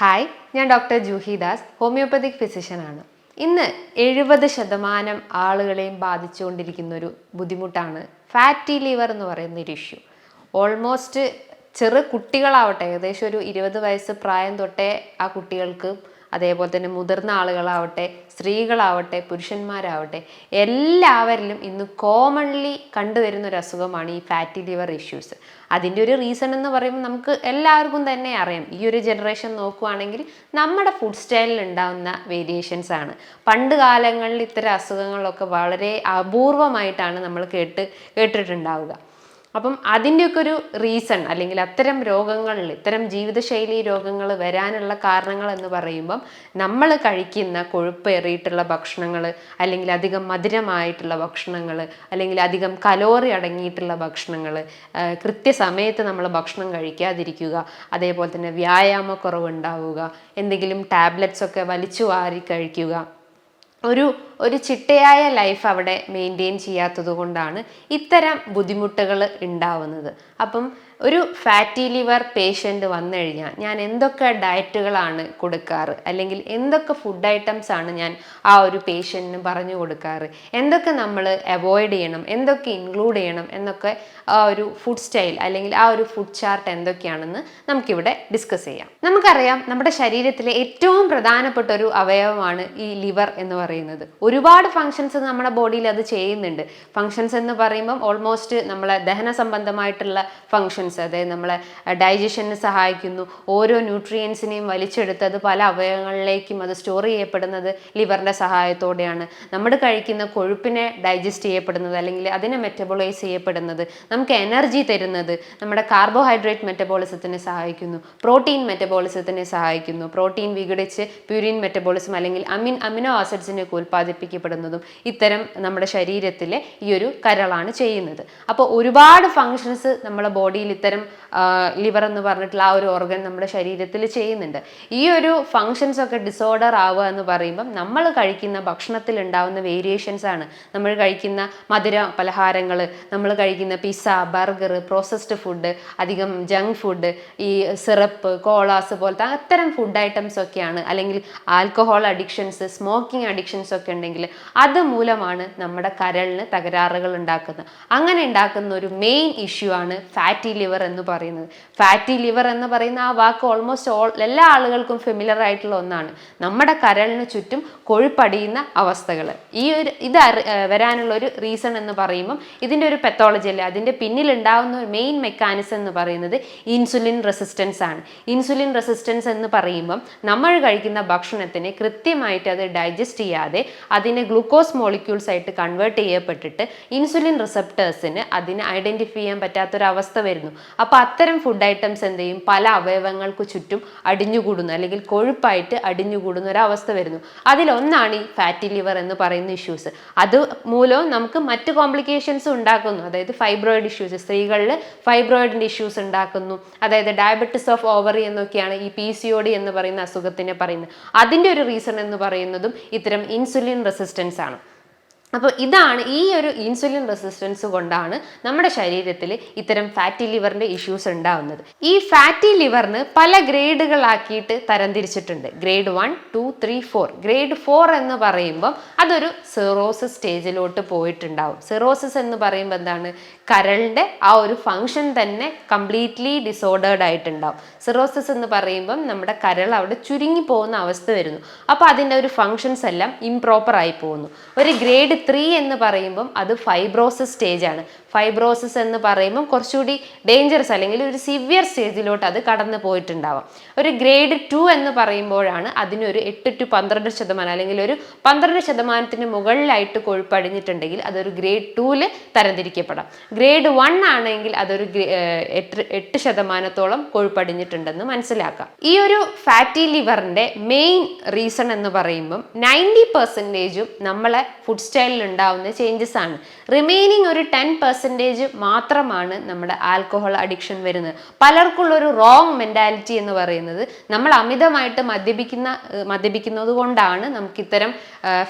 Hi ഞാൻ doctor Juhi Das homoeopathic ഫിസിഷ്യനാണ് ഇന്ന് എഴുപത് ശതമാനം ആളുകളെയും ബാധിച്ചുകൊണ്ടിരിക്കുന്ന ഒരു ബുദ്ധിമുട്ടാണ് ഫാറ്റി ലിവർ എന്ന് പറയുന്ന ഒരു ഇഷ്യൂ. ഓൾമോസ്റ്റ് ചെറു കുട്ടികളാവട്ടെ ഏകദേശം ഒരു ഇരുപത് വയസ്സ് പ്രായം തൊട്ടേ ആ കുട്ടികൾക്ക് അതേപോലെ തന്നെ മുതിർന്ന ആളുകളാവട്ടെ സ്ത്രീകളാവട്ടെ പുരുഷന്മാരാവട്ടെ എല്ലാവരിലും ഇന്ന് കോമൺലി കണ്ടുവരുന്ന ഒരു അസുഖമാണ് ഈ ഫാറ്റി ലിവർ ഇഷ്യൂസ് അതിന്റെ ഒരു റീസൺ എന്ന് പറയുമ്പോൾ നമുക്ക് എല്ലാവർക്കും തന്നെ അറിയാം. ഈ ഒരു ജനറേഷൻ നോക്കുവാണെങ്കിൽ നമ്മുടെ ഫുഡ് സ്റ്റൈലിൽ ഉണ്ടാകുന്ന വേരിയേഷൻസ് ആണ്. പണ്ട് കാലങ്ങളിൽ ഇത്തരം അസുഖങ്ങളൊക്കെ വളരെ അപൂർവമായിട്ടാണ് നമ്മൾ കേട്ട് കേട്ടിട്ടുണ്ടാവുക. അപ്പം അതിന്റെയൊക്കെ ഒരു റീസൺ അല്ലെങ്കിൽ അത്തരം രോഗങ്ങളിൽ ഇത്തരം ജീവിതശൈലി രോഗങ്ങൾ വരാനുള്ള കാരണങ്ങൾ എന്ന് പറയുമ്പം നമ്മൾ കഴിക്കുന്ന കൊഴുപ്പേറിയിട്ടുള്ള ഭക്ഷണങ്ങൾ അല്ലെങ്കിൽ അധികം മധുരമായിട്ടുള്ള ഭക്ഷണങ്ങൾ അല്ലെങ്കിൽ അധികം കലോറി അടങ്ങിയിട്ടുള്ള ഭക്ഷണങ്ങൾ കൃത്യസമയത്ത് നമ്മൾ ഭക്ഷണം കഴിക്കാതിരിക്കുക അതേപോലെ തന്നെ വ്യായാമക്കുറവുണ്ടാവുക എന്തെങ്കിലും ടാബ്ലറ്റ്സ് ഒക്കെ വലിച്ചു വാരി കഴിക്കുക. ഒരു ഒരു ചിട്ടയായ ലൈഫ് അവിടെ മെയിന്റെയിൻ ചെയ്യാത്തത് കൊണ്ടാണ് ഇത്തരം ബുദ്ധിമുട്ടുകൾ ഉണ്ടാവുന്നത്. അപ്പം ഒരു ഫാറ്റി ലിവർ പേഷ്യന്റ് വന്നു കഴിഞ്ഞാൽ ഞാൻ എന്തൊക്കെ ഡയറ്റുകളാണ് കൊടുക്കാറ്? അല്ലെങ്കിൽ എന്തൊക്കെ ഫുഡ് ഐറ്റംസ് ആണ് ഞാൻ ആ ഒരു പേഷ്യന്റിന് പറഞ്ഞു കൊടുക്കാറ്? എന്തൊക്കെ നമ്മൾ അവോയ്ഡ് ചെയ്യണം? എന്തൊക്കെ ഇൻക്ലൂഡ് ചെയ്യണം? എന്നൊക്കെ ആ ഒരു ഫുഡ് സ്റ്റൈൽ അല്ലെങ്കിൽ ആ ഒരു ഫുഡ് ചാർട്ട് എന്തൊക്കെയാണെന്ന് നമുക്കിവിടെ ഡിസ്കസ് ചെയ്യാം. നമുക്കറിയാം നമ്മുടെ ശരീരത്തിലെ ഏറ്റവും പ്രധാനപ്പെട്ട ഒരു അവയവമാണ് ഈ ലിവർ എന്ന് പറയുന്നത്. ഒരുപാട് ഫങ്ഷൻസ് നമ്മുടെ ബോഡിയിൽ അത് ചെയ്യുന്നുണ്ട്. ഫങ്ഷൻസ് എന്ന് പറയുമ്പം ഓൾമോസ്റ്റ് നമ്മളെ ദഹന സംബന്ധമായിട്ടുള്ള ഫങ്ഷൻസ് അതായത് നമ്മളെ ഡൈജഷന് സഹായിക്കുന്നു. ഓരോ ന്യൂട്രിയൻസിനെയും വലിച്ചെടുത്ത് അത് പല അവയവങ്ങളിലേക്കും അത് സ്റ്റോർ ചെയ്യപ്പെടുന്നത് ലിവറിന്റെ സഹായത്തോടെയാണ്. നമ്മൾ കഴിക്കുന്ന കൊഴുപ്പിനെ ഡൈജസ്റ്റ് ചെയ്യപ്പെടുന്നത് അല്ലെങ്കിൽ അതിനെ മെറ്റബോളൈസ് ചെയ്യപ്പെടുന്നത് നമുക്ക് എനർജി തരുന്നത് നമ്മുടെ കാർബോഹൈഡ്രേറ്റ് മെറ്റബോളിസത്തിനെ സഹായിക്കുന്നു. പ്രോട്ടീൻ മെറ്റബോളിസത്തിനെ സഹായിക്കുന്നു. പ്രോട്ടീൻ വിഘടിച്ച് പ്യൂരിൻ മെറ്റബോളിസം അല്ലെങ്കിൽ അമിൻ അമിനോ ആസിഡ്സിനെ ആസിഡ്സിനെയൊക്കെ ഉൽപ്പാദിപ്പിക്കപ്പെടുന്നതും ഇത്തരം നമ്മുടെ ശരീരത്തിലെ ഈ ഒരു കരളാണ് ചെയ്യുന്നത്. അപ്പോൾ ഒരുപാട് ഫങ്ഷൻസ് നമ്മുടെ ബോഡിയിൽ ഇത്തരം ലിവർ എന്ന് പറഞ്ഞിട്ടുള്ള ആ ഒരു ഓർഗൻ നമ്മുടെ ശരീരത്തിൽ ചെയ്യുന്നുണ്ട്. ഈ ഒരു ഫങ്ഷൻസ് ഒക്കെ ഡിസോർഡർ ആവുക എന്ന് പറയുമ്പം നമ്മൾ കഴിക്കുന്ന ഭക്ഷണത്തിൽ ഉണ്ടാവുന്ന വേരിയേഷൻസ് ആണ്. നമ്മൾ കഴിക്കുന്ന മധുര പലഹാരങ്ങൾ നമ്മൾ കഴിക്കുന്ന പിസ്സ ബർഗർ പ്രോസസ്ഡ് ഫുഡ് അധികം ജങ്ക് ഫുഡ് ഈ സിറപ്പ് കോളാസ് പോലത്തെ അത്തരം ഫുഡ് ഐറ്റംസ് ഒക്കെയാണ്. അല്ലെങ്കിൽ ആൽക്കഹോൾ അഡിക്ഷൻസ് സ്മോക്കിംഗ് അഡിക്ഷൻസ് ഒക്കെ ഉണ്ടെങ്കിൽ അത് മൂലമാണ് നമ്മുടെ കരളിന് തകരാറുകൾ ഉണ്ടാക്കുന്നത്. അങ്ങനെ ഉണ്ടാക്കുന്ന ഒരു മെയിൻ ഇഷ്യൂ ആണ് ഫാറ്റി ലിവർ എന്ന് പറയുന്നത്. ഫാറ്റി ലിവർ എന്ന് പറയുന്ന ആ വാക്ക് ഓൾമോസ്റ്റ് ഓൾ എല്ലാ ആളുകൾക്കും ഫെമിലർ ആയിട്ടുള്ള ഒന്നാണ്. നമ്മുടെ കരളിന് ചുറ്റും കൊഴുപ്പടിയുന്ന അവസ്ഥകൾ. ഈ ഒരു ഇത് വരാനുള്ള ഒരു റീസൺ എന്ന് പറയുമ്പം ഇതിന്റെ ഒരു പെത്തോളജി അല്ലേ? അതിന്റെ പിന്നിൽ ഉണ്ടാവുന്ന ഒരു മെയിൻ മെക്കാനിസം എന്ന് പറയുന്നത് ഇൻസുലിൻ റെസിസ്റ്റൻസ് ആണ്. ഇൻസുലിൻ റെസിസ്റ്റൻസ് എന്ന് പറയുമ്പം നമ്മൾ കഴിക്കുന്ന ഭക്ഷണത്തിന് കൃത്യമായിട്ട് അത് ഡൈജസ്റ്റ് ചെയ്യാതെ അതിനെ ഗ്ലൂക്കോസ് മോളിക്യൂൾസ് ആയിട്ട് കൺവേർട്ട് ചെയ്യപ്പെട്ടിട്ട് ഇൻസുലിൻ റിസപ്റ്റേഴ്സിന് അതിനെ ഐഡന്റിഫൈ ചെയ്യാൻ പറ്റാത്തൊരവസ്ഥ വരുന്നു. അപ്പോൾ അത്തരം ഫുഡ് ഐറ്റംസ് എന്ത് ചെയ്യും? പല അവയവങ്ങൾക്ക് ചുറ്റും അടിഞ്ഞുകൂടുന്നു അല്ലെങ്കിൽ കൊഴുപ്പായിട്ട് അടിഞ്ഞുകൂടുന്ന ഒരവസ്ഥ വരുന്നു. അതിലൊന്നാണ് ഈ ഫാറ്റി ലിവർ എന്ന് പറയുന്ന ഇഷ്യൂസ് അത് മൂലം നമുക്ക് മറ്റ് കോംപ്ലിക്കേഷൻസ് ഉണ്ടാക്കുന്നു. അതായത് ഫൈബ്രോയിഡ് ഇഷ്യൂസ് സ്ത്രീകളിൽ ഫൈബ്രോയിഡിന്റെ ഇഷ്യൂസ് ഉണ്ടാക്കുന്നു. അതായത് ഡയബറ്റിസ് ഓഫ് ഓവറി എന്നൊക്കെയാണ് ഈ പി സി ഒ ഡി എന്ന് പറയുന്ന അസുഖത്തിനെ പറയുന്നത്. അതിന്റെ ഒരു റീസൺ എന്ന് പറയുന്നതും ഇത്തരം ഇൻസുലിൻ റെസിസ്റ്റൻസ് ആണ്. അപ്പോൾ ഇതാണ് ഈ ഒരു ഇൻസുലിൻ റെസിസ്റ്റൻസ് കൊണ്ടാണ് നമ്മുടെ ശരീരത്തിൽ ഇത്തരം ഫാറ്റി ലിവറിന്റെ ഇഷ്യൂസ് ഉണ്ടാവുന്നത്. ഈ ഫാറ്റി ലിവറിന് പല ഗ്രേഡുകളാക്കിയിട്ട് തരംതിരിച്ചിട്ടുണ്ട്. Grade one two three four. Grade four എന്ന് പറയുമ്പം അതൊരു സിറോസിസ് സ്റ്റേജിലോട്ട് പോയിട്ടുണ്ടാവും. സിറോസിസ് എന്ന് പറയുമ്പോൾ എന്താണ്? കരളിന്റെ ആ ഒരു ഫങ്ഷൻ തന്നെ കംപ്ലീറ്റ്ലി ഡിസോർഡേർഡ് ആയിട്ടുണ്ടാവും. സിറോസിസ് എന്ന് പറയുമ്പം നമ്മുടെ കരൾ അവിടെ ചുരുങ്ങി പോകുന്ന അവസ്ഥ വരുന്നു. അപ്പോൾ അതിന്റെ ഒരു ഫങ്ഷൻസ് എല്ലാം ഇംപ്രോപ്പർ ആയി പോകുന്നു. ഒരു ഗ്രേഡ് ത്രീ എന്ന് പറയുമ്പം അത് ഫൈബ്രോസിസ് സ്റ്റേജ് ആണ്. ഫൈബ്രോസിസ് എന്ന് പറയുമ്പോൾ കുറച്ചുകൂടി ഡേഞ്ചറസ് അല്ലെങ്കിൽ ഒരു സിവിയർ സ്റ്റേജിലോട്ട് അത് കടന്നു പോയിട്ടുണ്ടാവാം. ഒരു ഗ്രേഡ് ടു എന്ന് പറയുമ്പോഴാണ് അതിനൊരു എട്ട് ടു പന്ത്രണ്ട് ശതമാനം അല്ലെങ്കിൽ ഒരു പന്ത്രണ്ട് ശതമാനത്തിന് മുകളിലായിട്ട് കൊഴുപ്പടിഞ്ഞിട്ടുണ്ടെങ്കിൽ അതൊരു ഗ്രേഡ് ടൂവിൽ തരംതിരിക്കപ്പെടാം. ഗ്രേഡ് വൺ ആണെങ്കിൽ അതൊരു എട്ട് എട്ട് ശതമാനത്തോളം കൊഴുപ്പടിഞ്ഞിട്ടുണ്ടെന്ന് മനസ്സിലാക്കാം. ഈ ഒരു ഫാറ്റി ലിവറിന്റെ മെയിൻ റീസൺ എന്ന് പറയുമ്പം നയന്റി പെർസെന്റേജും നമ്മളെ ഫുഡ് സ്റ്റൈലിൽ ഉണ്ടാവുന്ന ചേഞ്ചസ് ആണ്. റിമൈനിങ് ഒരു ടെൻ പെർസെന്റേജ് പെർസെന്റേജ് മാത്രമാണ് നമ്മുടെ ആൽക്കഹോൾ അഡിക്ഷൻ വരുന്നത്. പലർക്കുള്ളൊരു റോങ് മെന്റാലിറ്റി എന്ന് പറയുന്നത് നമ്മൾ അമിതമായിട്ട് മദ്യപിക്കുന്ന മദ്യപിക്കുന്നത് കൊണ്ടാണ് നമുക്ക് ഇത്തരം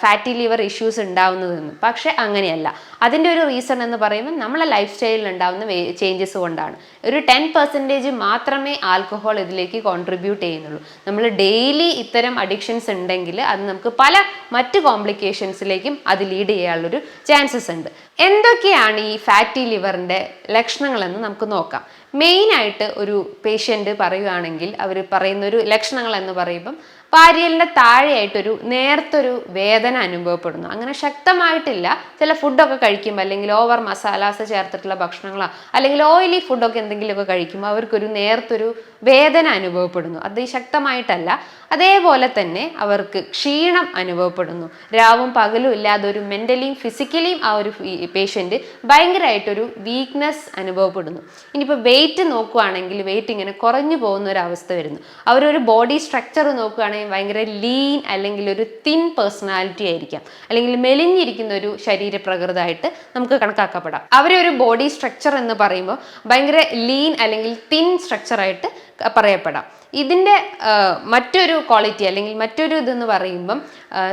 ഫാറ്റി ലിവർ ഇഷ്യൂസ് ഉണ്ടാവുന്നതെന്ന്. പക്ഷേ അങ്ങനെയല്ല. അതിന്റെ ഒരു റീസൺ എന്ന് പറയുമ്പോൾ നമ്മളെ ലൈഫ് സ്റ്റൈലിൽ ഉണ്ടാകുന്ന ചേഞ്ചസ് കൊണ്ടാണ്. ഒരു ടെൻ പെർസെന്റേജ് മാത്രമേ ആൽക്കഹോൾ ഇതിലേക്ക് കോൺട്രിബ്യൂട്ട് ചെയ്യുന്നുള്ളൂ. നമ്മൾ ഡെയിലി ഇത്തരം അഡിക്ഷൻസ് ഉണ്ടെങ്കിൽ അത് നമുക്ക് പല മറ്റ് കോംപ്ലിക്കേഷൻസിലേക്കും അത് ലീഡ് ചെയ്യാനുള്ളൊരു ചാൻസസ് ഉണ്ട്. എന്തൊക്കെയാണ് ഈ ഫാറ്റി ലിവറിന്റെ ലക്ഷണങ്ങളെന്ന് നമുക്ക് നോക്കാം. മെയിനായിട്ട് ഒരു പേഷ്യന്റ് പറയുകയാണെങ്കിൽ അവർ പറയുന്ന ഒരു ലക്ഷണങ്ങൾ എന്ന് പറയുമ്പം പാരിയലിന്റെ താഴെയായിട്ടൊരു നേർത്തൊരു വേദന അനുഭവപ്പെടുന്നു. അങ്ങനെ ശക്തമായിട്ടില്ല. ചില ഫുഡൊക്കെ കഴിക്കുമ്പോൾ അല്ലെങ്കിൽ ഓവർ മസാലാസ് ചേർത്തിട്ടുള്ള ഭക്ഷണങ്ങളോ അല്ലെങ്കിൽ ഓയിലി ഫുഡൊക്കെ എന്തെങ്കിലുമൊക്കെ കഴിക്കുമ്പോൾ അവർക്കൊരു നേർത്തൊരു വേദന അനുഭവപ്പെടുന്നു. അത് ശക്തമായിട്ടല്ല. അതേപോലെ തന്നെ അവർക്ക് ക്ഷീണം അനുഭവപ്പെടുന്നു. രാവും പകലും ഇല്ലാതെ ഒരു മെന്റലിയും ഫിസിക്കലിയും ആ ഒരു പേഷ്യന്റ് ഭയങ്കരമായിട്ടൊരു വീക്ക്നെസ് അനുഭവപ്പെടുന്നു. ഇനിയിപ്പോൾ വെയിറ്റ് നോക്കുകയാണെങ്കിൽ വെയിറ്റ് ഇങ്ങനെ കുറഞ്ഞു പോകുന്ന ഒരു അവസ്ഥ വരുന്നു. അവരൊരു ബോഡി സ്ട്രക്ചർ നോക്കുകയാണെങ്കിൽ ഭയങ്കര ലീൻ അല്ലെങ്കിൽ ഒരു തിൻ പേഴ്സണാലിറ്റി ആയിരിക്കാം. അല്ലെങ്കിൽ മെലിഞ്ഞിരിക്കുന്ന ഒരു ശരീരപ്രകൃതമായിട്ട് നമുക്ക് കണക്കാക്കപ്പെടാം. അവരെ ഒരു ബോഡി സ്ട്രക്ചർ എന്ന് പറയുമ്പോൾ ഭയങ്കര ലീൻ അല്ലെങ്കിൽ തിൻ സ്ട്രക്ചറായിട്ട് പറയപ്പെടാം. ഇതിന്റെ മറ്റൊരു ക്വാളിറ്റി അല്ലെങ്കിൽ മറ്റൊരു ഇതെന്ന് പറയുമ്പം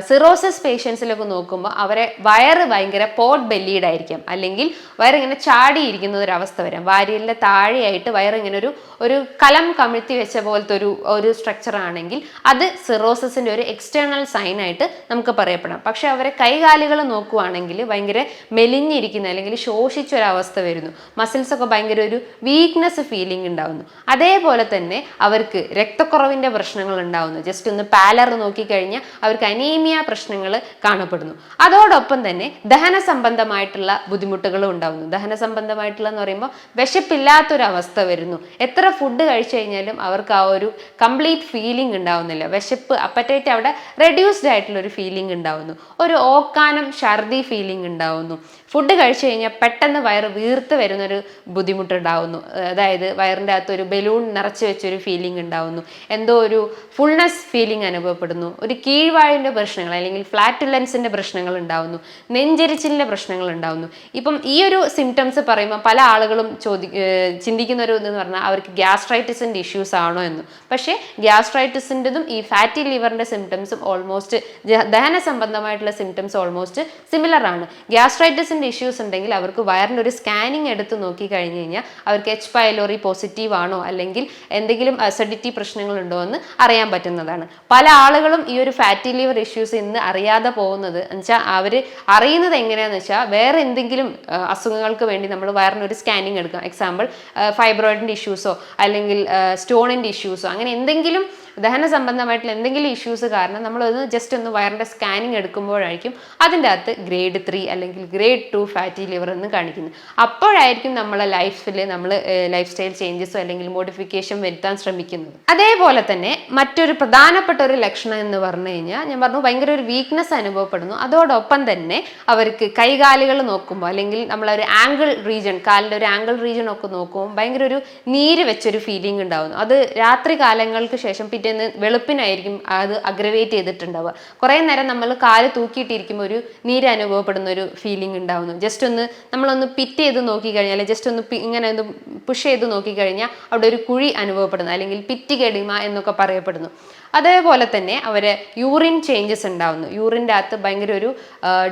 സിറോസിസ് പേഷ്യൻസിലൊക്കെ നോക്കുമ്പോൾ അവരെ വയറ് ഭയങ്കര പോട്ട് ബെല്ലീഡ് ആയിരിക്കും അല്ലെങ്കിൽ വയറിങ്ങനെ ചാടിയിരിക്കുന്ന ഒരു അവസ്ഥ വരാം. വാരിയലിന്റെ താഴെയായിട്ട് വയറിങ്ങനെ ഒരു ഒരു കലം കമിഴ്ത്തി വെച്ച പോലത്തെ ഒരു ഒരു സ്ട്രക്ചർ ആണെങ്കിൽ അത് സിറോസസിന്റെ ഒരു എക്സ്റ്റേണൽ സൈൻ ആയിട്ട് നമുക്ക് പറയപ്പെടാം. പക്ഷേ അവരെ കൈകാലുകൾ നോക്കുവാണെങ്കിൽ ഭയങ്കര മെലിഞ്ഞിരിക്കുന്ന അല്ലെങ്കിൽ ശോഷിച്ചൊരവസ്ഥ വരുന്നു. മസിൽസൊക്കെ ഭയങ്കര ഒരു വീക്ക്നെസ് ഫീലിംഗ് ഉണ്ടാകുന്നു അതേപോലെ തന്നെ അവർക്ക് രക്തക്കുറവിന്റെ പ്രശ്നങ്ങൾ ഉണ്ടാവുന്നു. ജസ്റ്റ് ഒന്ന് പാലർ നോക്കിക്കഴിഞ്ഞാൽ അവർക്ക് അനീമിയ പ്രശ്നങ്ങൾ കാണപ്പെടുന്നു. അതോടൊപ്പം തന്നെ ദഹന സംബന്ധമായിട്ടുള്ള ബുദ്ധിമുട്ടുകളും ഉണ്ടാവുന്നു. ദഹന സംബന്ധമായിട്ടുള്ള എന്ന് പറയുമ്പോൾ വിശപ്പില്ലാത്തൊരവസ്ഥ വരുന്നു. എത്ര ഫുഡ് കഴിച്ചു കഴിഞ്ഞാലും അവർക്ക് ആ ഒരു കംപ്ലീറ്റ് ഫീലിംഗ് ഉണ്ടാവുന്നില്ല. വിശപ്പ് അപ്പറ്റേറ്റ് അവിടെ റെഡ്യൂസ്ഡ് ആയിട്ടുള്ള ഒരു ഫീലിംഗ് ഉണ്ടാവുന്നു. ഒരു ഓക്കാനം ഛർദി ഫീലിംഗ് ഉണ്ടാവുന്നു. ഫുഡ് കഴിച്ചു കഴിഞ്ഞാൽ പെട്ടെന്ന് വയറ് വീർത്ത് വരുന്നൊരു ബുദ്ധിമുട്ടുണ്ടാവുന്നു അതായത് വയറിന്റെ അകത്ത് ഒരു ബലൂൺ നിറച്ച് വെച്ചൊരു ഫീലിംഗ് ഉണ്ടാവുന്നു. എന്തോ ഒരു ഫുൾനെസ് ഫീലിംഗ് അനുഭവപ്പെടുന്നു. ഒരു കീഴ്വാഴിന്റെ പ്രശ്നങ്ങൾ അല്ലെങ്കിൽ ഫ്ലാറ്റുലൻസിന്റെ പ്രശ്നങ്ങൾ ഉണ്ടാവുന്നു. നെഞ്ചരിച്ചിലിന്റെ പ്രശ്നങ്ങൾ ഉണ്ടാവുന്നു. ഇപ്പം ഈ ഒരു സിംറ്റംസ് പറയുമ്പോൾ പല ആളുകളും ചോദി ചിന്തിക്കുന്ന ഒരു ഇതെന്ന് പറഞ്ഞാൽ അവർക്ക് ഗ്യാസ്ട്രൈറ്റിസിന്റെ ഇഷ്യൂസ് ആണോ എന്ന്. പക്ഷേ ഗ്യാസ്ട്രൈറ്റിസിന്റെതും ഈ ഫാറ്റി ലിവറിന്റെ സിംറ്റംസും ഓൾമോസ്റ്റ് ദഹന സംബന്ധമായിട്ടുള്ള സിംറ്റംസ് ഓൾമോസ്റ്റ് സിമിലർ ആണ്. ഗ്യാസ്ട്രൈറ്റിസിന്റെ ഇഷ്യൂസ് ഉണ്ടെങ്കിൽ അവർക്ക് വയറിന്റെ ഒരു സ്കാനിങ് എടുത്ത് നോക്കി കഴിഞ്ഞ് കഴിഞ്ഞാൽ അവർക്ക് എച്ച് പൈലോറി പോസിറ്റീവ് ആണോ അല്ലെങ്കിൽ എന്തെങ്കിലും അസിഡിറ്റി പ്രശ്നങ്ങളുണ്ടോ എന്ന് അറിയാൻ പറ്റുന്നതാണ്. പല ആളുകളും ഈ ഒരു ഫാറ്റി ലിവർ ഇഷ്യൂസ് ഇന്ന് അറിയാതെ പോകുന്നത് എന്നുവെച്ചാൽ അവർ അറിയുന്നത് എങ്ങനെയാണെന്ന് വെച്ചാൽ വേറെ എന്തെങ്കിലും അസുഖങ്ങൾക്ക് വേണ്ടി നമ്മൾ വയറിന് ഒരു സ്കാനിങ് എടുക്കാം. എക്സാമ്പിൾ ഫൈബ്രോയിഡിന്റെ ഇഷ്യൂസോ അല്ലെങ്കിൽ സ്റ്റോണിന്റെ ഇഷ്യൂസോ അങ്ങനെ എന്തെങ്കിലും ദഹന സംബന്ധമായിട്ടുള്ള എന്തെങ്കിലും ഇഷ്യൂസ് കാരണം നമ്മൾ നമ്മളൊന്ന് ജസ്റ്റ് ഒന്ന് വയറിന്റെ സ്കാനിങ് എടുക്കുമ്പോഴായിരിക്കും അതിന്റെ അകത്ത് ഗ്രേഡ് ത്രീ അല്ലെങ്കിൽ ഗ്രേഡ് ടു ഫാറ്റി ലിവർ എന്ന് കാണിക്കുന്നത്. അപ്പോഴായിരിക്കും നമ്മളെ ലൈഫിൽ നമ്മൾ ലൈഫ് സ്റ്റൈൽ ചേഞ്ചസോ അല്ലെങ്കിൽ മോഡിഫിക്കേഷൻ വരുത്താൻ ശ്രമിക്കുന്നത്. അതേപോലെ തന്നെ മറ്റൊരു പ്രധാനപ്പെട്ട ഒരു ലക്ഷണം എന്ന് പറഞ്ഞു കഴിഞ്ഞാൽ ഞാൻ പറഞ്ഞു ഭയങ്കര ഒരു വീക്ക്നെസ് അനുഭവപ്പെടുന്നു. അതോടൊപ്പം തന്നെ അവർക്ക് കൈകാലുകൾ നോക്കുമ്പോൾ അല്ലെങ്കിൽ നമ്മളൊരു ആംഗിൾ റീജൺ കാലിന്റെ ഒരു ആംഗിൾ റീജൺ ഒക്കെ നോക്കുമ്പോൾ ഭയങ്കര ഒരു നീര് വെച്ചൊരു ഫീലിംഗ് ഉണ്ടാവുന്നു. അത് രാത്രി കാലങ്ങൾക്ക് ശേഷം പിറ്റേന്ന് വെളുപ്പിനായിരിക്കും അത് അഗ്രവേറ്റ് ചെയ്തിട്ടുണ്ടാവുക. കുറേ നേരം നമ്മൾ കാൽ തൂക്കിയിട്ടിരിക്കുമ്പോൾ ഒരു നീര് അനുഭവപ്പെടുന്ന ഒരു ഫീലിംഗ് ഉണ്ടാവുന്നു. ജസ്റ്റ് ഒന്ന് നമ്മളൊന്ന് പിറ്റ് ചെയ്ത് നോക്കിക്കഴിഞ്ഞാൽ ജസ്റ്റ് ഒന്ന് ഇങ്ങനെ ഒന്ന് പുഷ് ചെയ്ത് നോക്കിക്കഴിഞ്ഞാൽ അവിടെ ഒരു കുഴി അനുഭവപ്പെടുന്നു. അല്ലെങ്കിൽ പിറ്റ് കെടിമ എന്നൊക്കെ പറയപ്പെടുന്നു. അതേപോലെ തന്നെ അവർ യൂറിൻ ചേഞ്ചസ് ഉണ്ടാവുന്നു. യൂറിന്റെ അകത്ത് ഭയങ്കര ഒരു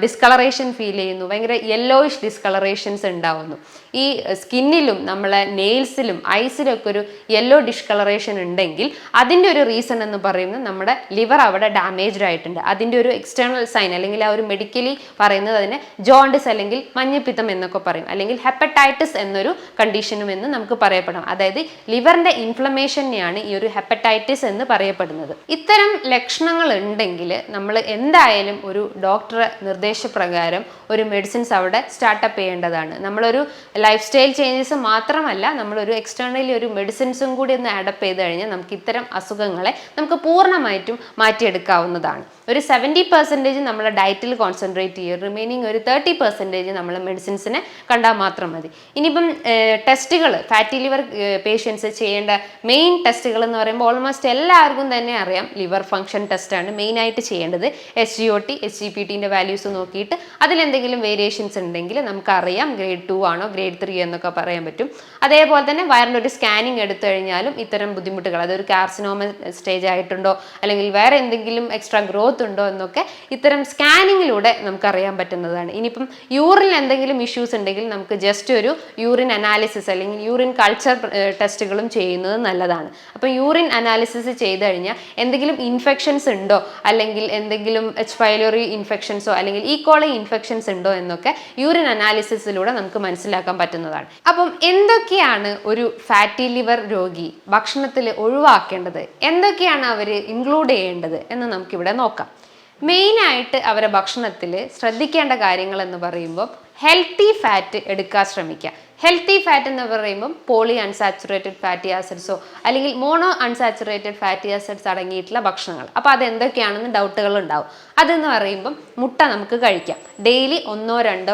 ഡിസ്കളറേഷൻ ഫീൽ ചെയ്യുന്നു. ഭയങ്കര യെല്ലോയിഷ് ഡിസ്കളറേഷൻസ് ഉണ്ടാവുന്നു. ഈ സ്കിന്നിലും നമ്മളെ നെയിൽസിലും ഐസിലും ഒരു യെല്ലോ ഡിസ്കളറേഷൻ ഉണ്ടെങ്കിൽ അതിന്റെ ഒരു റീസൺ എന്ന് പറയുന്നത് നമ്മുടെ ലിവർ അവിടെ ഡാമേജ്ഡ് ആയിട്ടുണ്ട്. അതിന്റെ ഒരു എക്സ്റ്റേണൽ സൈൻ അല്ലെങ്കിൽ ആ ഒരു മെഡിക്കലി പറയുന്നത് അതിനെ ജോണ്ടിസ് അല്ലെങ്കിൽ മഞ്ഞപ്പിത്തം എന്നൊക്കെ പറയും. അല്ലെങ്കിൽ ഹെപ്പറ്റൈറ്റിസ് എന്നൊരു കണ്ടീഷനും എന്ന് നമുക്ക് പറയപ്പെടാം. അതായത് ലിവറിന്റെ ഇൻഫ്ലമേഷനെയാണ് ഈ ഒരു ഹെപ്പറ്റൈറ്റിസ് എന്ന് പറയപ്പെടുന്നത്. ഇത്തരം ലക്ഷണങ്ങൾ ഉണ്ടെങ്കിൽ നമ്മൾ എന്തായാലും ഒരു ഡോക്ടറെ നിർദ്ദേശപ്രകാരം ഒരു മെഡിസിൻസ് അവിടെ സ്റ്റാർട്ടപ്പ് ചെയ്യേണ്ടതാണ്. നമ്മളൊരു ലൈഫ് സ്റ്റൈൽ ചേഞ്ചസ് മാത്രമല്ല നമ്മളൊരു എക്സ്റ്റേണലി ഒരു മെഡിസിൻസും കൂടി ഒന്ന് അഡപ്റ്റ് ചെയ്ത് കഴിഞ്ഞാൽ നമുക്ക് ഇത്തരം അസുഖങ്ങളെ നമുക്ക് പൂർണമായിട്ടും മാറ്റിയെടുക്കാവുന്നതാണ്. ഒരു സെവന്റി പെർസെന്റേജ് നമ്മളെ ഡയറ്റിൽ കോൺസെൻട്രേറ്റ് ചെയ്യും റിമൈനിങ് ഒരു തേർട്ടി പെർസെന്റേജ് നമ്മൾ മെഡിസിൻസിനെ കണ്ടാൽ മാത്രം മതി. ഇനിയിപ്പം ടെസ്റ്റുകൾ ഫാറ്റി ലിവർ പേഷ്യൻസ് ചെയ്യേണ്ട മെയിൻ ടെസ്റ്റുകൾ എന്ന് പറയുമ്പോൾ ഓൾമോസ്റ്റ് എല്ലാവർക്കും തന്നെ അറിയാം. ലിവർ ഫംഗ്ഷൻ ടെസ്റ്റാണ് മെയിനായിട്ട് ചെയ്യേണ്ടത്. S G O T S G P ടിന്റെ values നോക്കിയിട്ട് അതിലെന്തെങ്കിലും വേരിയേഷൻസ് ഉണ്ടെങ്കിൽ നമുക്കറിയാം. ഗ്രേഡ് ടു ആണോ ഗ്രേഡ് ത്രീ എന്നൊക്കെ പറയാൻ പറ്റും. അതേപോലെ തന്നെ വയറിന്റെ ഒരു സ്കാനിങ് എടുത്തു കഴിഞ്ഞാലും ഇത്തരം ബുദ്ധിമുട്ടുകൾ അതൊരു കാർസിനോമ സ്റ്റേജ് ആയിട്ടുണ്ടോ അല്ലെങ്കിൽ വേറെ എന്തെങ്കിലും എക്സ്ട്രാ ഗ്രോത്ത് ഉണ്ടോ എന്നൊക്കെ ഇത്തരം സ്കാനിങ്ങിലൂടെ നമുക്കറിയാൻ പറ്റുന്നതാണ്. ഇനിയിപ്പം യൂറിൻ എന്തെങ്കിലും ഇഷ്യൂസ് ഉണ്ടെങ്കിൽ നമുക്ക് ജസ്റ്റ് ഒരു യൂറിൻ അനാലിസിസ് അല്ലെങ്കിൽ യൂറിൻ കൾച്ചർ ടെസ്റ്റുകളും ചെയ്യുന്നത് നല്ലതാണ്. അപ്പം യൂറിൻ അനാലിസിസ് ചെയ്ത് കഴിഞ്ഞാൽ എന്തെങ്കിലും ഇൻഫെക്ഷൻസ് ഉണ്ടോ? അല്ലെങ്കിൽ എന്തെങ്കിലും എച്ച് ഫൈലോറി ഇൻഫെക്ഷൻസോ അല്ലെങ്കിൽ ഈ കോളി ഇൻഫെക്ഷൻസ് ഉണ്ടോ എന്നൊക്കെ യൂറിൻ അനാലിസിസിലൂടെ നമുക്ക് മനസ്സിലാക്കാൻ പറ്റുന്നതാണ്. അപ്പം എന്തൊക്കെയാണ് ഒരു ഫാറ്റി ലിവർ രോഗി ഭക്ഷണത്തിൽ ഒഴിവാക്കേണ്ടത്? എന്തൊക്കെയാണ് അവർ ഇൻക്ലൂഡ് ചെയ്യേണ്ടത് എന്ന് നമുക്കിവിടെ നോക്കാം. മെയിനായിട്ട് അവരെ ഭക്ഷണത്തിൽ ശ്രദ്ധിക്കേണ്ട കാര്യങ്ങൾ എന്ന് പറയുമ്പോൾ ഹെൽത്തി ഫാറ്റ് എടുക്കാൻ ശ്രമിക്കുക. ഹെൽത്തി ഫാറ്റ് എന്ന് പറയുമ്പം പോളി അൺസാച്ചുറേറ്റഡ് ഫാറ്റി ആസിഡ്സോ അല്ലെങ്കിൽ മോണോ അൺസാച്ചുറേറ്റഡ് ഫാറ്റി ആസിഡ്സ് അടങ്ങിയിട്ടുള്ള ഭക്ഷണങ്ങൾ. അപ്പോൾ അത് എന്തൊക്കെയാണെന്ന് ഡൗട്ടുകൾ ഉണ്ടാവും. അതെന്ന് പറയുമ്പം മുട്ട നമുക്ക് കഴിക്കാം. ഡെയിലി ഒന്നോ രണ്ടോ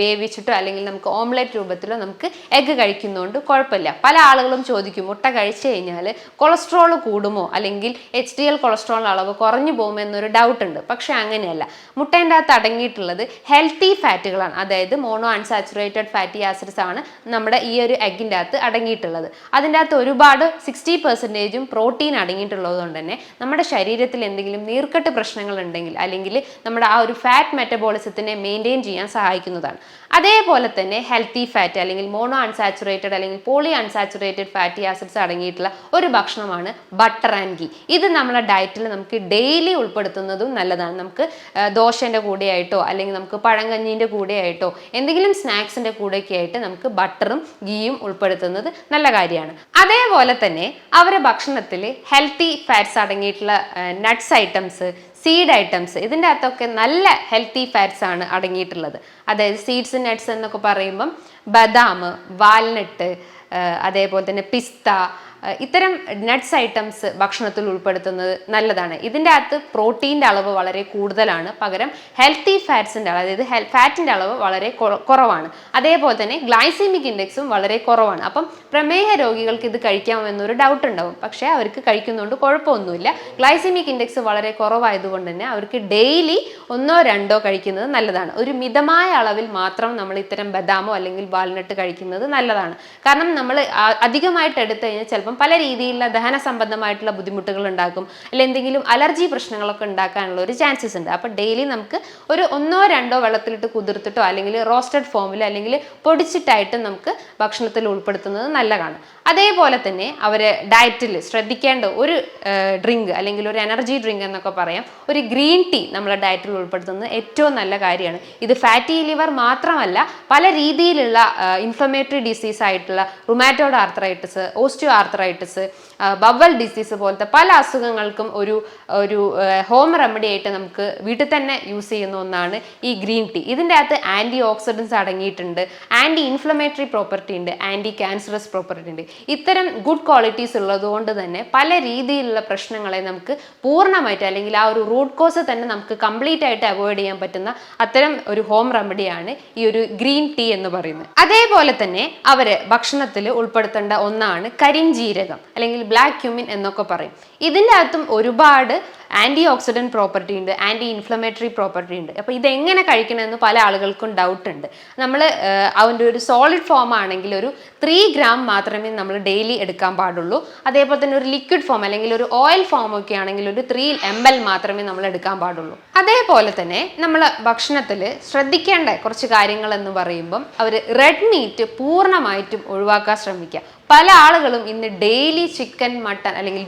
വേവിച്ചിട്ടോ അല്ലെങ്കിൽ നമുക്ക് ഓംലെറ്റ് രൂപത്തിലോ നമുക്ക് എഗ്ഗ് കഴിക്കുന്നതുകൊണ്ട് കുഴപ്പമില്ല. പല ആളുകളും ചോദിക്കും മുട്ട കഴിച്ചു കഴിഞ്ഞാൽ കൊളസ്ട്രോൾ കൂടുമോ? അല്ലെങ്കിൽ എച്ച് ഡി എൽ കൊളസ്ട്രോൾ അളവ് കുറഞ്ഞു പോകുമോ? എന്നൊരു ഡൗട്ട് ഉണ്ട്. പക്ഷെ അങ്ങനെയല്ല. മുട്ടേന്റെ അകത്ത് അടങ്ങിയിട്ടുള്ളത് ഹെൽത്തി ഫാറ്റുകളാണ് അതായത് മോണോ അൺസാച്ചുറേറ്റഡ് ഫാറ്റി ആസിഡ്സ് ആണ് നമ്മുടെ ഈ ഒരു എഗ്ഗിന്റെ അകത്ത് അടങ്ങിയിട്ടുള്ളത്. അതിന്റെ അകത്ത് ഒരുപാട് സിക്സ്റ്റി പെർസെന്റേജും പ്രോട്ടീൻ അടങ്ങിയിട്ടുള്ളത് കൊണ്ട് തന്നെ നമ്മുടെ ശരീരത്തിൽ എന്തെങ്കിലും നീർക്കെട്ട് പ്രശ്നങ്ങൾ ഉണ്ടെങ്കിൽ അല്ലെങ്കിൽ നമ്മുടെ ആ ഒരു ഫാറ്റ് മെറ്റബോളിസത്തിനെ മെയിന്റെയിൻ ചെയ്യാൻ സഹായിക്കുന്നതാണ്. അതേപോലെ തന്നെ ഹെൽത്തി ഫാറ്റ് അല്ലെങ്കിൽ മോണോ അൺസാച്ചുറേറ്റഡ് അല്ലെങ്കിൽ പോളി അൺസാച്ചുറേറ്റഡ് ഫാറ്റി ആസിഡ്സ് അടങ്ങിയിട്ടുള്ള ഒരു ഭക്ഷണമാണ് ബട്ടർ ആൻഡ് ഗീ ഇത് നമ്മുടെ ഡയറ്റിൽ നമുക്ക് ഡെയിലി ഉൾപ്പെടുത്തുന്നതും നല്ലതാണ്. നമുക്ക് ദോശേന്റെ കൂടെയായിട്ടോ അല്ലെങ്കിൽ നമുക്ക് പഴങ്കഞ്ഞീന്റെ കൂടെയായിട്ടോ എന്തെങ്കിലും സ്നാക്സിന്റെ കൂടെയൊക്കെ ആയിട്ട് നമുക്ക് ബട്ടറും ഗീയും ഉൾപ്പെടുത്തുന്നത് നല്ല കാര്യമാണ്. അതേപോലെ തന്നെ അവരുടെ ഭക്ഷണത്തിൽ ഹെൽത്തി ഫാറ്റ്സ് അടങ്ങിയിട്ടുള്ള നട്ട്സ് ഐറ്റംസ് സീഡ് ഐറ്റംസ് ഇതിന്റെ അകത്തൊക്കെ നല്ല ഹെൽത്തി ഫാറ്റ്സ് ആണ് അടങ്ങിയിട്ടുള്ളത്. അതായത് സീഡ്സ് നട്ട്സ് എന്നൊക്കെ പറയുമ്പം ബദാം വാൽനട്ട് അതേപോലെ തന്നെ പിസ്ത ഇത്തരം നട്ട്സ് ഐറ്റംസ് ഭക്ഷണത്തിൽ ഉൾപ്പെടുത്തുന്നത് നല്ലതാണ്. ഇതിന്റെ അകത്ത് പ്രോട്ടീന്റെ അളവ് വളരെ കൂടുതലാണ്. പകരം ഹെൽത്തി ഫാറ്റ്സിന്റെ അളവ് അതായത് ഫാറ്റിന്റെ അളവ് വളരെ കുറവാണ്. അതേപോലെ തന്നെ ഗ്ലൈസിമിക് ഇൻഡെക്സും വളരെ കുറവാണ്. അപ്പം പ്രമേഹ രോഗികൾക്ക് ഇത് കഴിക്കാമോ എന്നൊരു ഡൗട്ട് ഉണ്ടാവും. പക്ഷേ അവർക്ക് കഴിക്കുന്നതുകൊണ്ട് കുഴപ്പമൊന്നുമില്ല. ഗ്ലൈസിമിക് ഇൻഡെക്സ് വളരെ കുറവായതുകൊണ്ട് തന്നെ അവർക്ക് ഡെയിലി ഒന്നോ രണ്ടോ കഴിക്കുന്നത് നല്ലതാണ്. ഒരു മിതമായ അളവിൽ മാത്രം നമ്മൾ ഇത്തരം ബദാമോ അല്ലെങ്കിൽ വാൽനട്ട് കഴിക്കുന്നത് നല്ലതാണ്. കാരണം നമ്മൾ അധികമായിട്ട് എടുത്തു കഴിഞ്ഞാൽ ചിലപ്പം പല രീതിയിലുള്ള ദഹന സംബന്ധമായിട്ടുള്ള ബുദ്ധിമുട്ടുകൾ ഉണ്ടാക്കും. അല്ലെങ്കിൽ എന്തെങ്കിലും അലർജി പ്രശ്നങ്ങളൊക്കെ ഉണ്ടാക്കാനുള്ള ഒരു ചാൻസസ് ഉണ്ട്. അപ്പോൾ ഡെയിലി നമുക്ക് ഒരു ഒന്നോ രണ്ടോ വെള്ളത്തിലിട്ട് കുതിർത്തിട്ടോ അല്ലെങ്കിൽ റോസ്റ്റഡ് ഫോമിൽ അല്ലെങ്കിൽ പൊടിച്ചിട്ടായിട്ട് നമുക്ക് ഭക്ഷണത്തിൽ ഉൾപ്പെടുത്തുന്നത് നല്ലതാണ്. അതേപോലെ തന്നെ അവരെ ഡയറ്റിൽ ശ്രദ്ധിക്കേണ്ട ഒരു ഡ്രിങ്ക് അല്ലെങ്കിൽ ഒരു എനർജി ഡ്രിങ്ക് എന്നൊക്കെ പറയാം. ഒരു ഗ്രീൻ ടീ നമ്മളെ ഡയറ്റിൽ ഉൾപ്പെടുത്തുന്നത് ഏറ്റവും നല്ല കാര്യമാണ്. ഇത് ഫാറ്റി ലിവർ മാത്രമല്ല പല രീതിയിലുള്ള ഇൻഫ്ലമേറ്ററി ഡിസീസ് ആയിട്ടുള്ള rheumatoid arthritis osteoarthritis bowel disease പോലത്തെ പല അസുഖങ്ങൾക്കും ഒരു ഒരു ഹോം റെമഡി ആയിട്ട് നമുക്ക് വീട്ടിൽ തന്നെ യൂസ് ചെയ്യുന്ന ഒന്നാണ് ഈ ഗ്രീൻ ടീ ഇതിന്റെ അകത്ത് ആന്റി ഓക്സിഡൻസ് അടങ്ങിയിട്ടുണ്ട്. ആന്റി ഇൻഫ്ലമേറ്ററി പ്രോപ്പർട്ടി ഉണ്ട്. ആന്റി ക്യാൻസറസ് പ്രോപ്പർട്ടി ഉണ്ട്. ഇത്തരം ഗുഡ് ക്വാളിറ്റീസ് ഉള്ളതുകൊണ്ട് തന്നെ പല രീതിയിലുള്ള പ്രശ്നങ്ങളെ നമുക്ക് പൂർണമായിട്ട് അല്ലെങ്കിൽ ആ ഒരു റൂട്ട് കോസ് തന്നെ നമുക്ക് കംപ്ലീറ്റ് ആയിട്ട് അവോയ്ഡ് ചെയ്യാൻ പറ്റുന്ന അത്തരം ഒരു ഹോം റെമഡിയാണ് ഈ ഒരു ഗ്രീൻ ടീ എന്ന് പറയുന്നത്. അതേപോലെ തന്നെ അവർ ഭക്ഷണത്തിൽ ഉൾപ്പെടുത്തേണ്ട ഒന്നാണ് കരിഞ്ജീരകം അല്ലെങ്കിൽ ബ്ലാക്ക് ക്യുമിൻ എന്നൊക്കെ പറയും. ഇതിന്റെ അകത്തും ഒരുപാട് ആന്റി ഓക്സിഡന്റ് പ്രോപ്പർട്ടി ഉണ്ട് ആന്റി ഇൻഫ്ലമേറ്ററി പ്രോപ്പർട്ടി ഉണ്ട്. അപ്പോൾ ഇതെങ്ങനെ കഴിക്കണമെന്ന് പല ആളുകൾക്കും ഡൗട്ട് ഉണ്ട്. നമ്മൾ അതിന്റെ ഒരു സോളിഡ് ഫോം ആണെങ്കിൽ ഒരു ത്രീ ഗ്രാം മാത്രമേ നമ്മൾ ഡെയിലി എടുക്കാൻ പാടുള്ളൂ. അതേപോലെ തന്നെ ഒരു ലിക്വിഡ് ഫോം അല്ലെങ്കിൽ ഒരു ഓയിൽ ഫോം ഒക്കെ ആണെങ്കിൽ ഒരു ത്രീ എം എൽ മാത്രമേ നമ്മൾ എടുക്കാൻ പാടുള്ളൂ. അതേപോലെ തന്നെ നമ്മൾ ഭക്ഷണത്തിൽ ശ്രദ്ധിക്കേണ്ട കുറച്ച് കാര്യങ്ങൾ എന്ന് പറയുമ്പം അവർ റെഡ് മീറ്റ് പൂർണമായിട്ടും ഒഴിവാക്കാൻ ശ്രമിക്കുക. പല ആളുകളും ഇന്ന് ഡെയിലി ചിക്കൻ മട്ടൺ അല്ലെങ്കിൽ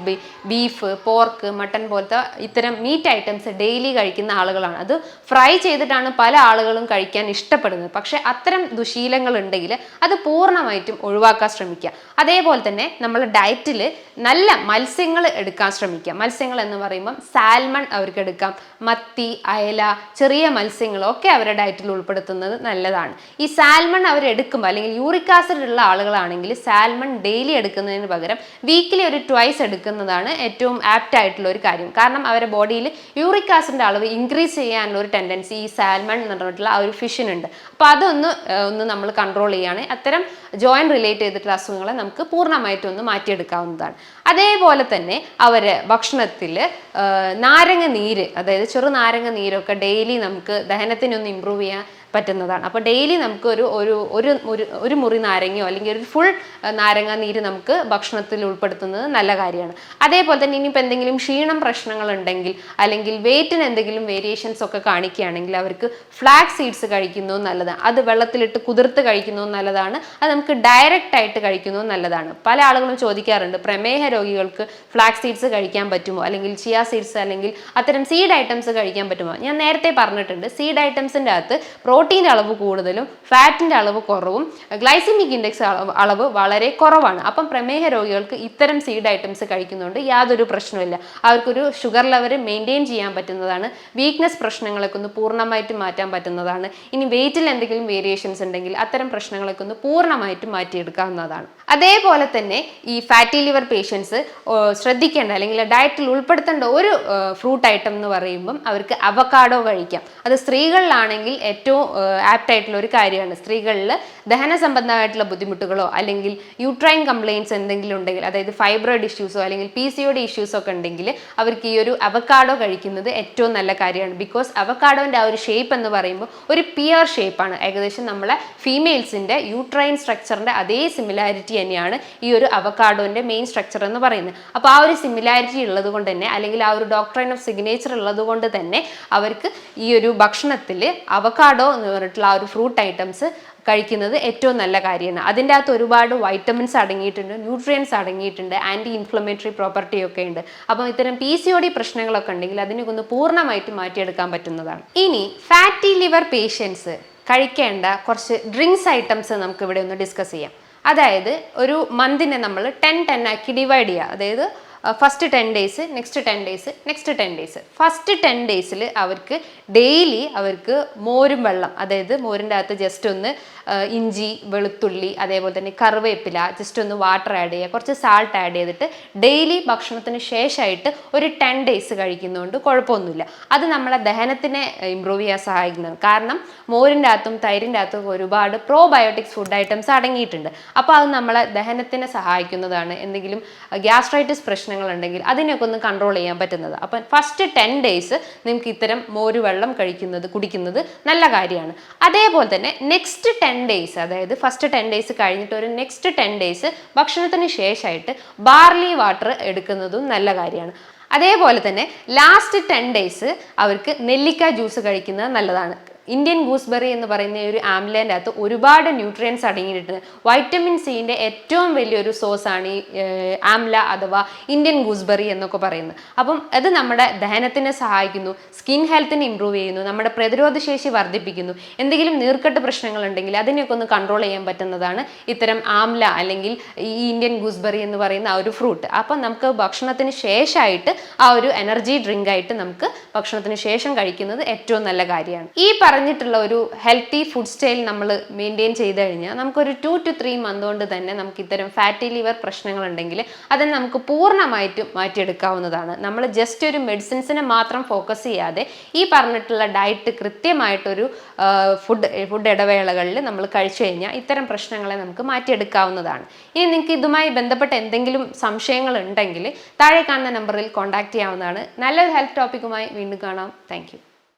ബീഫ് പോർക്ക് മട്ടൺ പോലത്തെ ഇത്തരം മീറ്റ് ഐറ്റംസ് ഡെയിലി കഴിക്കുന്ന ആളുകളാണ്. അത് ഫ്രൈ ചെയ്തിട്ടാണ് പല ആളുകളും കഴിക്കാൻ ഇഷ്ടപ്പെടുന്നത്. പക്ഷെ അത്തരം ദുശീലങ്ങൾ ഉണ്ടെങ്കിൽ അത് പൂർണമായിട്ടും ഒഴിവാക്കാൻ ശ്രമിക്കുക. അതേപോലെ തന്നെ നമ്മൾ ഡയറ്റിൽ നല്ല മത്സ്യങ്ങൾ എടുക്കാൻ ശ്രമിക്കുക. മത്സ്യങ്ങൾ എന്ന് പറയുമ്പം സാൽമൺ അവർക്ക് എടുക്കാം. മത്തി അയല ചെറിയ മത്സ്യങ്ങളൊക്കെ അവരുടെ ഡയറ്റിൽ ഉൾപ്പെടുത്തുന്നത് നല്ലതാണ്. ഈ സാൽമൺ അവർ എടുക്കുമ്പോൾ അല്ലെങ്കിൽ യൂറിക് ആസിഡ് ഉള്ള ആളുകളാണെങ്കിൽ സാൽമൺ സാൽമൺ ഡെയിലി എടുക്കുന്നതിന് പകരം വീക്കിലി ഒരു ട്വൈസ് എടുക്കുന്നതാണ് ഏറ്റവും ആപ്റ്റ് ആയിട്ടുള്ള ഒരു കാര്യം. കാരണം അവരുടെ ബോഡിയിൽ യൂറിക് ആസിഡിന്റെ അളവ് ഇൻക്രീസ് ചെയ്യാനുള്ള ഒരു ടെൻഡൻസി ഈ സാൽമൺ എന്ന് പറഞ്ഞിട്ടുള്ള ആ ഒരു ഫിഷിനുണ്ട് അപ്പോൾ അതൊന്ന് ഒന്ന് നമ്മൾ കൺട്രോൾ ചെയ്യുകയാണ് അത്തരം ജോയിന്റ് റിലേറ്റ് ചെയ്തിട്ടുള്ള അസുഖങ്ങളെ നമുക്ക് പൂർണമായിട്ടും ഒന്ന് മാറ്റിയെടുക്കാവുന്നതാണ്. അതേപോലെ തന്നെ അവർ ഭക്ഷണത്തിൽ നാരങ്ങ നീര് അതായത് ചെറു നാരങ്ങ നീരൊക്കെ ഡെയിലി നമുക്ക് ദഹനത്തിനൊന്ന് ഇമ്പ്രൂവ് ചെയ്യാൻ പറ്റുന്നതാണ്. അപ്പോൾ ഡെയിലി നമുക്ക് ഒരു ഒരു ഒരു ഒരു മുറി നാരങ്ങയോ അല്ലെങ്കിൽ ഒരു ഫുൾ നാരങ്ങ നീര് നമുക്ക് ഭക്ഷണത്തിൽ ഉൾപ്പെടുത്തുന്നത് നല്ല കാര്യമാണ്. അതേപോലെ തന്നെ ഇനിയിപ്പോൾ എന്തെങ്കിലും ക്ഷീണം പ്രശ്നങ്ങൾ ഉണ്ടെങ്കിൽ അല്ലെങ്കിൽ വെയിറ്റിന് എന്തെങ്കിലും വേരിയേഷൻസ് ഒക്കെ കാണിക്കുകയാണെങ്കിൽ അവർക്ക് ഫ്ലാക്സ് സീഡ്സ് കഴിക്കുന്നത് നല്ലതാണ്. അത് വെള്ളത്തിലിട്ട് കുതിർത്ത് കഴിക്കുന്നത് നല്ലതാണ്. അത് നമുക്ക് ഡയറക്റ്റ് ആയിട്ട് കഴിക്കുന്നത് നല്ലതാണ്. പല ആളുകളും ചോദിക്കാറുണ്ട് പ്രമേഹ രോഗികൾക്ക് ഫ്ലാക്സ് സീഡ്സ് കഴിക്കാൻ പറ്റുമോ? അല്ലെങ്കിൽ ചിയ സീഡ്സ് അല്ലെങ്കിൽ അത്തരം സീഡ് ഐറ്റംസ് കഴിക്കാൻ പറ്റുമോ? ഞാൻ നേരത്തെ പറഞ്ഞിട്ടുണ്ട് സീഡ് ഐറ്റംസിന്റെ അകത്ത് പ്രോട്ടീന്റെ അളവ് കൂടുതലും ഫാറ്റിന്റെ അളവ് കുറവും ഗ്ലൈസിമിക് ഇൻഡെക്സ് അളവ് വളരെ കുറവാണ്. അപ്പം പ്രമേഹ രോഗികൾക്ക് ഇത്തരം സീഡ് ഐറ്റംസ് കഴിക്കുന്നതുകൊണ്ട് യാതൊരു പ്രശ്നമില്ല അവർക്കൊരു ഷുഗർ ലെവൽ മെയിന്റെയിൻ ചെയ്യാൻ പറ്റുന്നതാണ്. വീക്ക്നെസ് പ്രശ്നങ്ങളൊക്കെ ഒന്ന് പൂർണമായിട്ട് മാറ്റാൻ പറ്റുന്നതാണ്. ഇനി വെയിറ്റിൽ എന്തെങ്കിലും വേരിയേഷൻസ് ഉണ്ടെങ്കിൽ അത്തരം പ്രശ്നങ്ങളൊക്കെ ഒന്ന് പൂർണമായിട്ട് മാറ്റിയെടുക്കാവുന്നതാണ്. അതേപോലെ തന്നെ ഈ ഫാറ്റി ലിവർ പേഷ്യൻസ് ശ്രദ്ധിക്കേണ്ട അല്ലെങ്കിൽ ഡയറ്റിൽ ഉൾപ്പെടുത്തേണ്ട ഒരു ഫ്രൂട്ട് ഐറ്റം എന്ന് പറയുമ്പം അവർക്ക് അവക്കാഡോ കഴിക്കാം. അത് സ്ത്രീകളിലാണെങ്കിൽ ഏറ്റവും ആപ്റ്റ് ആയിട്ടുള്ള ഒരു കാര്യമാണ്. സ്ത്രീകളിൽ ദഹന സംബന്ധമായിട്ടുള്ള ബുദ്ധിമുട്ടുകളോ അല്ലെങ്കിൽ യൂട്രൈൻ കംപ്ലയിൻസ് എന്തെങ്കിലും ഉണ്ടെങ്കിൽ അതായത് ഫൈബ്രോയിഡ് ഇഷ്യൂസോ അല്ലെങ്കിൽ പി സി ഇഷ്യൂസോ ഒക്കെ ഉണ്ടെങ്കിൽ അവർക്ക് ഈ ഒരു അവക്കാഡോ കഴിക്കുന്നത് ഏറ്റവും നല്ല കാര്യമാണ്. ബിക്കോസ് അവക്കാഡോന്റെ ആ ഒരു ഷേപ്പ് എന്ന് പറയുമ്പോൾ ഒരു പിയർ ഷേപ്പാണ് ഏകദേശം നമ്മളെ ഫീമെയിൽസിന്റെ യൂട്രൈൻ സ്ട്രക്ചറിന്റെ അതേ സിമിലാരിറ്റി തന്നെയാണ് ഈ ഒരു അവക്കാഡോന്റെ മെയിൻ സ്ട്രക്ചർ എന്ന് പറയുന്നത്. അപ്പോൾ ആ ഒരു സിമിലാരിറ്റി ഉള്ളത് കൊണ്ട് തന്നെ അല്ലെങ്കിൽ ആ ഒരു ഡോക്ടറൈൻ ഓഫ് സിഗ്നേച്ചർ ഉള്ളത് കൊണ്ട് തന്നെ അവർക്ക് ഈ ഒരു ഭക്ഷണത്തിൽ അവക്കാഡോ എന്ന് പറഞ്ഞിട്ടുള്ള ആ ഒരു ഫ്രൂട്ട് ഐറ്റംസ് കഴിക്കുന്നത് ഏറ്റവും നല്ല കാര്യമാണ്. അതിന്റെ അകത്ത് ഒരുപാട് വൈറ്റമിൻസ് അടങ്ങിയിട്ടുണ്ട് ന്യൂട്രിയൻസ് അടങ്ങിയിട്ടുണ്ട് ആന്റി ഇൻഫ്ലമേറ്ററി പ്രോപ്പർട്ടി ഒക്കെ ഉണ്ട്. അപ്പം ഇത്തരം പി സി ഒ ഡി പ്രശ്നങ്ങളൊക്കെ ഉണ്ടെങ്കിൽ അതിനെ ഒന്ന് പൂർണമായിട്ട് മാറ്റിയെടുക്കാൻ പറ്റുന്നതാണ്. ഇനി ഫാറ്റി ലിവർ പേഷ്യൻസ് കഴിക്കേണ്ട കുറച്ച് ഡ്രിങ്ക്സ് ഐറ്റംസ് നമുക്ക് ഇവിടെ ഒന്ന് ഡിസ്കസ് ചെയ്യാം. അതായത് ഒരു മന്തിനെ നമ്മൾ ടെൻ ടെൻ ആക്കി ഡിവൈഡ് ചെയ്യുക. അതായത് first ten days next ten days next ten days first ten ഡേയ്സിൽ അവർക്ക് ഡെയിലി അവർക്ക് മോരും വെള്ളം അതായത് മോരിന്റെ അകത്ത് ജസ്റ്റ് ഒന്ന് ഇഞ്ചി വെളുത്തുള്ളി അതേപോലെ തന്നെ കറിവേപ്പില ജസ്റ്റ് ഒന്ന് വാട്ടർ ആഡ് ചെയ്യുക കുറച്ച് സാൾട്ട് ആഡ് ചെയ്തിട്ട് ഡെയിലി ഭക്ഷണത്തിന് ശേഷമായിട്ട് ഒരു ടെൻ ഡേയ്സ് കഴിക്കുന്നതുകൊണ്ട് കുഴപ്പമൊന്നുമില്ല. അത് നമ്മളെ ദഹനത്തിനെ ഇമ്പ്രൂവ് ചെയ്യാൻ സഹായിക്കുന്നതാണ്. കാരണം മോരിന്റെ അകത്തും തൈരിന്റെ അകത്തും ഒരുപാട് പ്രോബയോട്ടിക്സ് ഫുഡ് ഐറ്റംസ് അടങ്ങിയിട്ടുണ്ട്. അപ്പോൾ അത് നമ്മളെ ദഹനത്തിനെ സഹായിക്കുന്നതാണ്. എന്തെങ്കിലും ഗ്യാസ്ട്രൈറ്റിസ് പ്രശ്നങ്ങൾ ഉണ്ടെങ്കിൽ അതിനൊക്കെ ഒന്ന് കൺട്രോൾ ചെയ്യാൻ പറ്റുന്നത്. അപ്പം ഫസ്റ്റ് ടെൻ ഡേയ്സ് നിങ്ങൾക്ക് ഇത്തരം മോര് വെള്ളം കഴിക്കുന്നത് കുടിക്കുന്നത് നല്ല കാര്യമാണ്. അതേപോലെ തന്നെ നെക്സ്റ്റ് ടെൻ ഡേയ്സ് അതായത് ഫസ്റ്റ് ടെൻ ഡേയ്സ് കഴിഞ്ഞിട്ട് ഒരു നെക്സ്റ്റ് ടെൻ ഡേയ്സ് ഭക്ഷണത്തിന് ശേഷമായിട്ട് ബാർലി വാട്ടർ എടുക്കുന്നതും നല്ല കാര്യമാണ്. അതേപോലെ തന്നെ ലാസ്റ്റ് ടെൻ ഡേയ്സ് അവർക്ക് നെല്ലിക്ക ജ്യൂസ് കഴിക്കുന്നത് നല്ലതാണ്. ഇന്ത്യൻ ഗൂസ്ബെറി എന്ന് പറയുന്ന ഒരു ആംലേന്റെ അകത്ത് ഒരുപാട് ന്യൂട്രിയൻസ് അടങ്ങിയിട്ടുണ്ട്. വൈറ്റമിൻ സിന്റെ ഏറ്റവും വലിയൊരു സോഴ്സാണ് ഈ ആംല അഥവാ ഇന്ത്യൻ ഗൂസ്ബെറി എന്നൊക്കെ പറയുന്നത്. അപ്പം അത് നമ്മുടെ ദഹനത്തിനെ സഹായിക്കുന്നു സ്കിൻ ഹെൽത്തിനെ ഇമ്പ്രൂവ് ചെയ്യുന്നു നമ്മുടെ പ്രതിരോധ ശേഷി വർദ്ധിപ്പിക്കുന്നു. എന്തെങ്കിലും നീർക്കെട്ട് പ്രശ്നങ്ങൾ ഉണ്ടെങ്കിൽ അതിനെയൊക്കെ ഒന്ന് കൺട്രോൾ ചെയ്യാൻ പറ്റുന്നതാണ് ഇത്തരം ആംല അല്ലെങ്കിൽ ഈ ഇന്ത്യൻ ഗൂസ്ബെറി എന്ന് പറയുന്ന ആ ഒരു ഫ്രൂട്ട് അപ്പം നമുക്ക് ഭക്ഷണത്തിന് ശേഷമായിട്ട് ആ ഒരു എനർജി ഡ്രിങ്ക് ആയിട്ട് നമുക്ക് ഭക്ഷണത്തിന് ശേഷം കഴിക്കുന്നത് ഏറ്റവും നല്ല കാര്യമാണ്. ഈ പറഞ്ഞിട്ടുള്ള ഒരു ഹെൽത്തി ഫുഡ് സ്റ്റൈൽ നമ്മൾ മെയിന്റെയിൻ ചെയ്ത് കഴിഞ്ഞാൽ നമുക്കൊരു ടു ടു ത്രീ മന്ത് കൊണ്ട് തന്നെ നമുക്ക് ഇത്തരം ഫാറ്റി ലിവർ പ്രശ്നങ്ങൾ ഉണ്ടെങ്കിൽ അത് നമുക്ക് പൂർണമായിട്ടും മാറ്റിയെടുക്കാവുന്നതാണ്. നമ്മൾ ജസ്റ്റ് ഒരു മെഡിസിൻസിനെ മാത്രം ഫോക്കസ് ചെയ്യാതെ ഈ പറഞ്ഞിട്ടുള്ള ഡയറ്റ് കൃത്യമായിട്ടൊരു ഫുഡ് ഫുഡ് ഇടവേളകളിൽ നമ്മൾ കഴിച്ചു കഴിഞ്ഞാൽ ഇത്തരം പ്രശ്നങ്ങളെ നമുക്ക് മാറ്റിയെടുക്കാവുന്നതാണ്. ഇനി നിങ്ങൾക്ക് ഇതുമായി ബന്ധപ്പെട്ട എന്തെങ്കിലും സംശയങ്ങൾ ഉണ്ടെങ്കിൽ താഴെ കാണുന്ന നമ്പറിൽ കോൺടാക്ട് ചെയ്യാവുന്നതാണ്. നല്ലൊരു ഹെൽത്ത് ടോപ്പിക്കുമായി വീണ്ടും കാണാം. താങ്ക്